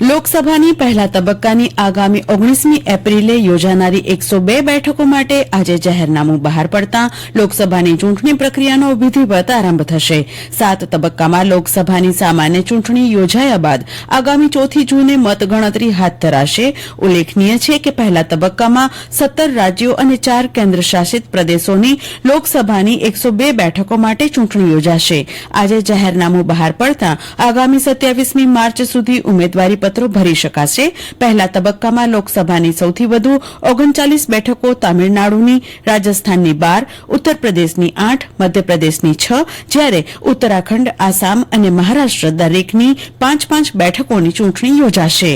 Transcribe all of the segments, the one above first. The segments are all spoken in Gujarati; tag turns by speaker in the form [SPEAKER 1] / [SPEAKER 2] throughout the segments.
[SPEAKER 1] લોકસભાની પહેલા તબક્કાની આગામી ઓગણીસમી એપ્રિલે યોજાનારી એકસો બે બેઠકો માટે આજે જાહેરનામું બહાર પડતા લોકસભાની ચૂંટણી પ્રક્રિયાનો વિધિવત આરંભ થશે. સાત તબક્કામાં લોકસભાની સામાન્ય ચૂંટણી યોજાયા બાદ આગામી ચોથી જૂને મતગણતરી હાથ ધરાશે. ઉલ્લેખનીય છે કે પહેલા તબક્કામાં સત્તર રાજ્યો અને ચાર કેન્દ્ર શાસિત પ્રદેશોની લોકસભાની એકસો બે બેઠકો માટે ચૂંટણી યોજાશે. આજે જાહેરનામું બહાર પડતા આગામી સત્યાવીસમી માર્ચ સુધી ઉમેદવારી પત્રો ભરી શકાશે. પહેલા તબક્કામાં લોકસભાની સૌથી વધુ ઓગણચાલીસ બેઠકો તામિલનાડુની રાજસ્થાનની બાર ઉત્તર પ્રદેશની આઠ, મધ્યપ્રદેશની છ, જ્યારે ઉત્તરાખંડ, આસામ અને મહારાષ્ટ્ર દરેકની પાંચ પાંચ બેઠકોની ચૂંટણી યોજાશે.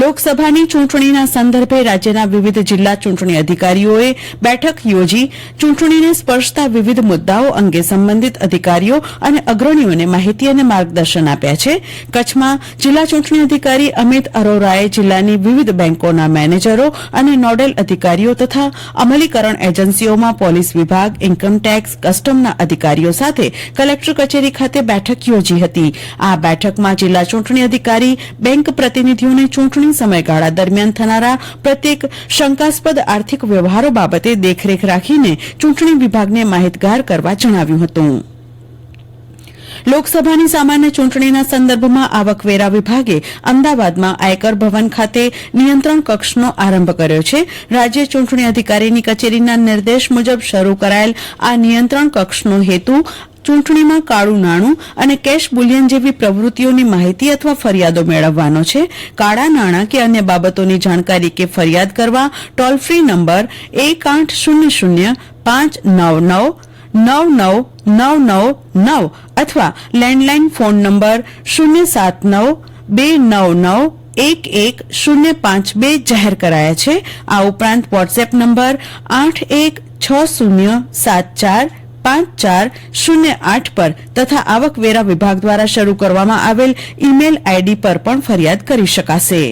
[SPEAKER 1] લોકસભાની ચૂંટણીના સંદર્ભે રાજ્યના વિવિધ જિલ્લા ચૂંટણી અધિકારીઓએ બેઠક યોજી ચૂંટણીને સ્પર્શતા વિવિધ મુદ્દાઓ અંગે સંબંધિત અધિકારીઓ અને અગ્રણીઓને માહિતી અને માર્ગદર્શન આપ્યા છે. કચ્છમાં જિલ્લા ચૂંટણી અધિકારી અમિત અરોરાએ જિલ્લાની વિવિધ બેંકોના મેનેજરો અને નોડલ અધિકારીઓ તથા અમલીકરણ એજન્સીઓમાં પોલીસ વિભાગ ઇન્કમટેક્સ કસ્ટમના અધિકારીઓ સાથે કલેક્ટર કચેરી ખાતે બેઠક યોજી હતી. આ બેઠકમાં જિલ્લા ચૂંટણી અધિકારી, બેંક પ્રતિનિધિઓને ચૂંટણી સમયગાળા દરમિયાન થનારા પ્રત્યેક શંકાસ્પદ આર્થિક વ્યવહારો બાબતે દેખરેખ રાખીને ચૂંટણી વિભાગને માહિતગાર કરવા જણાવ્યું હતું. લોકસભાની સામાન્ય ચૂંટણીના સંદર્ભમાં આવકવેરા વિભાગે અમદાવાદમાં આયકર ભવન ખાતે નિયંત્રણ કક્ષનો આરંભ કર્યો છે. રાજ્ય ચૂંટણી અધિકારીની કચેરીના નિર્દેશ મુજબ શરૂ કરાયેલ આ નિયંત્રણ કક્ષનો હેતુ ચૂંટણીમાં કાળું નાણું અને કેશ બુલિયન જેવી પ્રવૃત્તિઓની માહિતી અથવા ફરિયાદો મેળવવાનો છે. કાળા નાણાં કે અન્ય બાબતોની જાણકારી કે ફરિયાદ કરવા ટોલ ફ્રી નંબર એક આઠ શૂન્ય શૂન્ય પાંચ નવ નવ નવ નવ નવ નવ નવ અથવા લેન્ડલાઇન ફોન નંબર શૂન્ય સાત નવ બે નવ નવ એક એક શૂન્ય પાંચ બે જાહેર કરાયા છે. આ ઉપરાંત વોટ્સએપ નંબર આઠ એક છ શૂન્ય સાત ચાર પાંચ ચાર શૂન્ય આઠ પર તથા આવકવેરા વિભાગ દ્વારા શરૂ કરવામાં આવેલ ઈમેલ આઈડી પર પણ ફરિયાદ કરી શકાશે.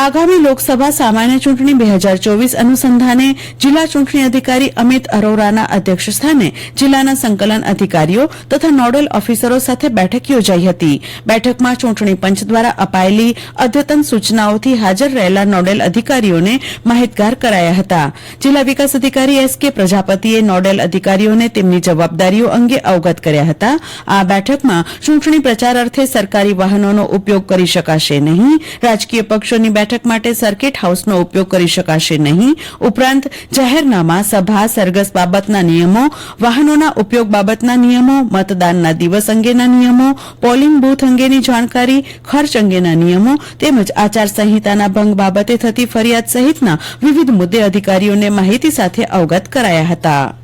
[SPEAKER 1] આગામી લોકસભા સામાન્ય ચૂંટણી બે હજાર ચોવીસ અનુસંધાને જિલ્લા ચૂંટણી અધિકારી અમિત અરોરાના અધ્યક્ષસ્થાને જિલ્લાના સંકલન અધિકારીઓ તથા નોડલ ઓફિસરો સાથે બેઠક યોજાઈ હતી. બેઠકમાં ચૂંટણી પંચ દ્વારા અપાયેલી અદ્યતન સૂચનાઓથી હાજર રહેલા નોડલ અધિકારીઓને માહિતગાર કરાયા હતા. જિલ્લા વિકાસ અધિકારી એસ કે પ્રજાપતિએ નોડલ અધિકારીઓને તેમની જવાબદારીઓ અંગે અવગત કર્યા હતા. આ બેઠકમાં ચૂંટણી પ્રચાર અર્થે સરકારી વાહનોનો ઉપયોગ કરી શકાશે નહીં. રાજકીય પક્ષોની બેઠક માટે સર્કિટ હાઉસનો ઉપયોગ કરી શકાશે નહીં. ઉપરાંત, જાહેરનામા, સભા, સરઘસ બાબતના નિયમો, વાહનોના ઉપયોગ બાબતના નિયમો, મતદાનના દિવસ અંગેના નિયમો, પોલિંગ બુથ અંગેની જાણકારી, ખર્ચ અંગેના નિયમો તેમજ આચારસંહિતાના ભંગ બાબતે થતી ફરિયાદ સહિતના વિવિધ મુદ્દે અધિકારીઓને માહિતી સાથે અવગત કરાયા હતા.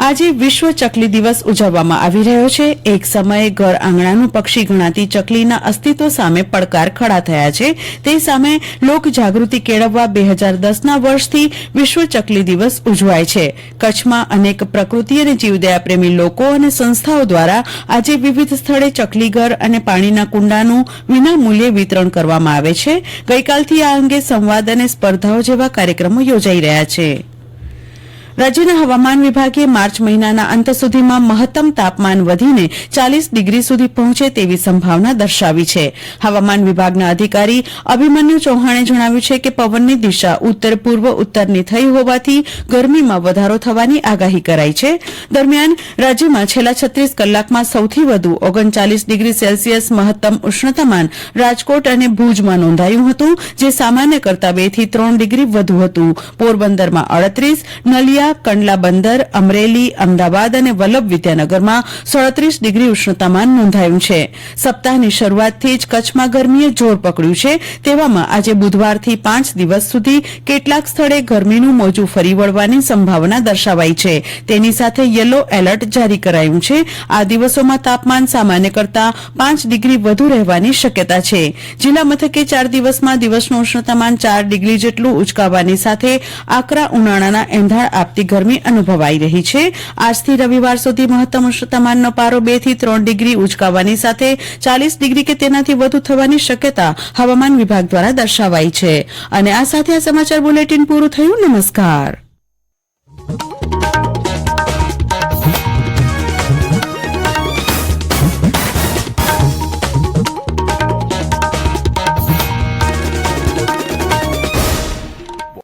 [SPEAKER 1] આજે વિશ્વ ચકલી દિવસ ઉજવવામાં આવી રહ્યો છે. એક સમયે ઘર આંગણાનું પક્ષી ગણાતી ચકલીના અસ્તિત્વ સામે પડકાર ખડા થયા છે. તે સામે લોકજાગૃતિ કેળવવા બે હજાર દસના વર્ષથી વિશ્વ ચકલી દિવસ ઉજવાય છે. કચ્છમાં અનેક પ્રકૃતિ અને જીવદયા પ્રેમી લોકો અને સંસ્થાઓ દ્વારા આજે વિવિધ સ્થળે ચકલીઘર અને પાણીના કુંડાનું વિનામૂલ્યે વિતરણ કરવામાં આવે છે. ગઈકાલથી આ અંગે સંવાદ અને સ્પર્ધાઓ જેવા કાર્યક્રમો યોજાઈ રહ્યા છે. રાજ્યના હવામાન વિભાગે માર્ચ મહિનાના અંત સુધીમાં મહત્તમ તાપમાન વધીને ચાલીસ ડિગ્રી સુધી પહોંચે તેવી સંભાવના દર્શાવી છે. હવામાન વિભાગના અધિકારી અભિમન્યુ ચૌહાણે જણાવ્યું છે કે પવનની દિશા ઉત્તર, પૂર્વ, ઉત્તરની થઈ હોવાથી ગરમીમાં વધારો થવાની આગાહી કરાઈ છે. દરમિયાન રાજ્યમાં છેલ્લા છત્રીસ કલાકમાં સૌથી વધુ ઓગણચાલીસ ડિગ્રી સેલ્સિયસ મહત્તમ ઉષ્ણતામાન રાજકોટ અને ભુજમાં નોંધાયું હતું, જે સામાન્ય કરતાં બેથી ત્રણ ડિગ્રી વધુ હતું. પોરબંદરમાં અડત્રીસ, નલિયા કંડલા બંદર, અમરેલી, અમદાવાદ અને વલ્લભ વિદ્યાનગરમાં સાડત્રીસ ડિગ્રી ઉષ્ણતામાન નોંધાયું છે. સપ્તાહની શરૂઆતથી જ કચ્છમાં ગરમીએ જોર પકડ્યું છે. તેવામાં આજે બુધવારથી પાંચ દિવસ સુધી કેટલાક સ્થળે ગરમીનું મોજું ફરી વળવાની સંભાવના દર્શાવાઈ છે. તેની સાથે યલો એલર્ટ જારી કરાયું છે. આ દિવસોમાં તાપમાન સામાન્ય કરતા પાંચ ડિગ્રી વધુ રહેવાની શક્યતા છે. જિલ્લા મથકે ચાર દિવસમાં દિવસનું ઉષ્ણતામાન ચાર ડિગ્રી જેટલું ઉચકાવાની સાથે આકરા ઉનાળાના એંધાણ આપી તાપતી ગરમી અનુભવાઈ રહી છે. આજથી રવિવાર સુધી મહત્તમ તાપમાનનો પારો બેથી ત્રણ ડિગ્રી ઉચકાવાની સાથે ચાલીસ ડિગ્રી કે તેનાથી વધુ થવાની શક્યતા હવામાન વિભાગ દ્વારા દર્શાવાઈ છે. અને આ સાથે આ સમાચાર બુલેટિન પૂરું થયું. નમસ્કાર.